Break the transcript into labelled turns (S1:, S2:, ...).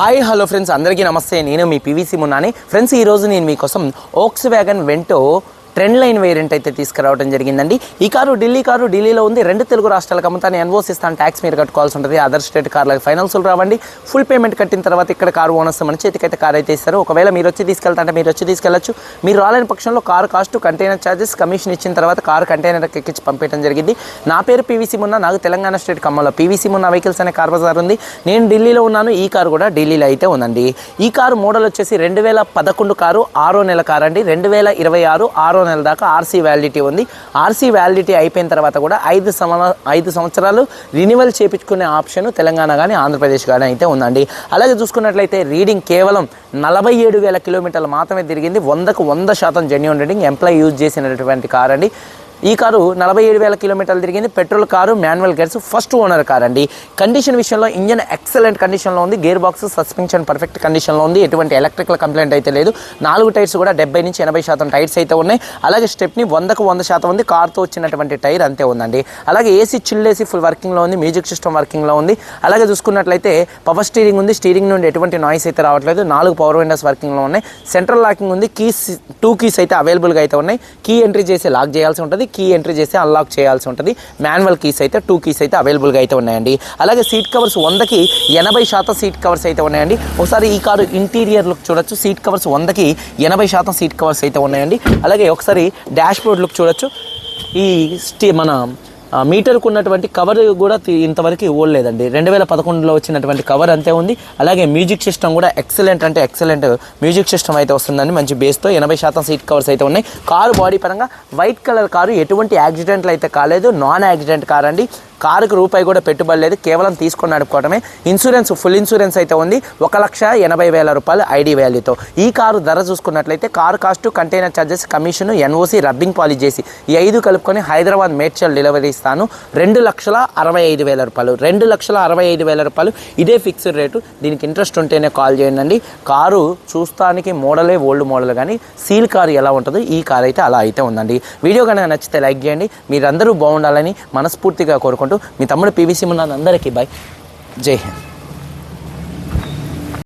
S1: Hi hello friends అందరికీ నమస్తే. నేను మీ పీవీసీ మున్నాని ఫ్రెండ్స్ ఈరోజు నేను మీకోసం Volkswagen Vento trendline variant అయితే తీసుకురావడం జరిగిందండి. ఈ కారు ఢిల్లీ కారు ఢిల్లీలో ఉంది. రెండు తెలుగు రాష్ట్రాలకు అమ్ముతాను ఎన్వోస్ ఇస్తాను ట్యాక్స్ మీరు కట్టుకోవాల్సి ఉంటుంది. అదర్ స్టేట్ కార్లకు ఫైనాన్సులు రావండి. ఫుల్ పేమెంట్ కట్టిన తర్వాత ఇక్కడ కారు ఓనర్స్ మన చేతికైతే కార్ అయితే ఇస్తారు. ఒకవేళ మీరు వచ్చి తీసుకెళ్తాంటే మీరు వచ్చి తీసుకెళ్ళొచ్చు మీరు రాలేని పక్షంలో car cost container charges commission ఇచ్చిన తర్వాత కారు కంటైనర్ ఎక్కించి పంపించడం జరిగింది. నా పేరు పీవీసీ మున్నా నాకు తెలంగాణ స్టేట్ ఖమ్మంలో పీవీసీ మున్నా వెహికల్స్ అనే కార్ బజార్ ఉంది. నేను ఢిల్లీలో ఉన్నాను. ఈ కారు కూడా ఢిల్లీలో అయితే ఉందండి. ఈ కారు మోడల్ వచ్చేసి రెండు వేల పదకొండు కారు ఆరో నెల కారు అండి రెండు వేల ఇరవై ఆరు ఆరో నెలల దాకా ఆర్సీ వ్యాలిడిటీ ఉంది. ఆర్సీ వ్యాలిడిటీ అయిపోయిన తర్వాత కూడా ఐదు సంవ ఐదు సంవత్సరాలు రినివల్ చేయించుకునే ఆప్షన్ తెలంగాణ కానీ ఆంధ్రప్రదేశ్ కానీ అయితే ఉందండి. అలాగే చూసుకున్నట్లయితే రీడింగ్ కేవలం నలభై ఏడు వేల కిలోమీటర్లు మాత్రమే తిరిగింది. వందకు వంద శాతం జెన్యున్ రీడింగ్ ఎంప్లాయ్ యూజ్ చేసినటువంటి కార్ అండి ఈ కారు నలభై ఏడు వేల కిలోమీటర్లు తిరిగింది. Petrol car manual gears first owner car అండి. కండిషన్ విషయంలో ఇంజన్ ఎక్సలెంట్ కండిషన్లో ఉంది. గేర్ బాక్స్ సస్పెన్షన్ పర్ఫెక్ట్ కండిషన్లో ఉంది. ఎటువంటి ఎలక్ట్రికల్ కంప్లైంట్ అయితే లేదు. నాలుగు టైర్స్ కూడా డెబ్బై నుంచి ఎనభై శాతం టైర్స్ అయితే ఉన్నాయి. అలాగే స్టెప్ని వందకు వంద శాతం ఉంది. కార్తో వచ్చినటువంటి టైర్ అంతే ఉందండి. అలాగే ఏసీ చిల్ ఏసీ ఫుల్ వర్కింగ్లో ఉంది. మ్యూజిక్ సిస్టమ్ వర్కింగ్లో ఉంది. అలాగే చూసుకున్నట్లయితే పవర్ స్టీరింగ్ ఉంది. స్టీరింగ్ నుండి ఎటువంటి నాయిస్ అయితే రావట్లేదు. నాలుగు పవర్ విండోస్ వర్కింగ్లో ఉన్నాయి. సెంట్రల్ లాకింగ్ ఉంది. కీస్ టూ కీస్ అయితే అవైలబుల్గా అయితే ఉన్నాయి. కీ ఎంట్రీ చేసి లాక్ చేయాల్సి ఉంటుంది. కీ ఎంట్రీ చేసి అన్లాక్ చేయాల్సి ఉంటుంది. మాన్యువల్ కీస్ అయితే టూ కీస్ అయితే అవైలబుల్గా అయితే ఉన్నాయండి. అలాగే సీట్ కవర్స్ వందకి ఎనభై శాతం సీట్ కవర్స్ అయితే ఉన్నాయండి. ఒకసారి ఈ కారు ఇంటీరియర్ లుక్ చూడొచ్చు. సీట్ కవర్స్ వందకి ఎనభై శాతం సీట్ కవర్స్ అయితే ఉన్నాయండి. అలాగే ఒకసారి డాష్ బోర్డ్ లుక్ చూడొచ్చు. ఈ స్టీ మన మీటర్కు ఉన్నటువంటి కవర్ కూడా ఇంతవరకు ఓడలేదండి రెండు వేల పదకొండులో వచ్చినటువంటి కవర్ అంతే ఉంది. అలాగే మ్యూజిక్ సిస్టమ్ కూడా ఎక్సలెంట్ అంటే ఎక్సలెంట్ మ్యూజిక్ సిస్టమ్ అయితే వస్తుందండి. మంచి బేస్తో ఎనభై శాతం సీట్ కవర్స్ అయితే ఉన్నాయి. కారు బాడీ పరంగా వైట్ కలర్ కారు ఎటువంటి యాక్సిడెంట్లు అయితే కాలేదు. నాన్ యాక్సిడెంట్ కార్ అండి కారుకు రూపాయి కూడా పెట్టుబడి లేదు. కేవలం తీసుకొని నడుపుకోవడమే. ఇన్సూరెన్స్ ఫుల్ ఇన్సూరెన్స్ అయితే ఉంది. ఒక లక్ష ఎనభై వేల రూపాయలు ఐడి వాల్యూతో. ఈ కారు ధర చూసుకున్నట్లయితే car cost container charges commission NOC rubbing polish చేసి ఈ ఐదు కలుపుకొని హైదరాబాద్ మేడ్చల్ డెలివరీ ఇస్తాను. రెండు లక్షల అరవై ఐదు వేల రూపాయలు. రెండు లక్షల అరవై ఐదు వేల రూపాయలు. ఇదే ఫిక్స్డ్ రేటు. దీనికి ఇంట్రెస్ట్ ఉంటేనే కాల్ చేయండి. కారు చూస్తానికి మోడలే ఓల్డ్ మోడల్ కానీ సీల్ కారు ఎలా ఉంటుందో ఈ కార్ అయితే అలా అయితే ఉందండి. వీడియో కనుక నచ్చితే లైక్ చేయండి. మీరందరూ బాగుండాలని మనస్ఫూర్తిగా కోరుకుంటున్నాను మీ తమ్ముడు పీవీసీ ఉన్నందరికీ బాయ్ జై హింద్.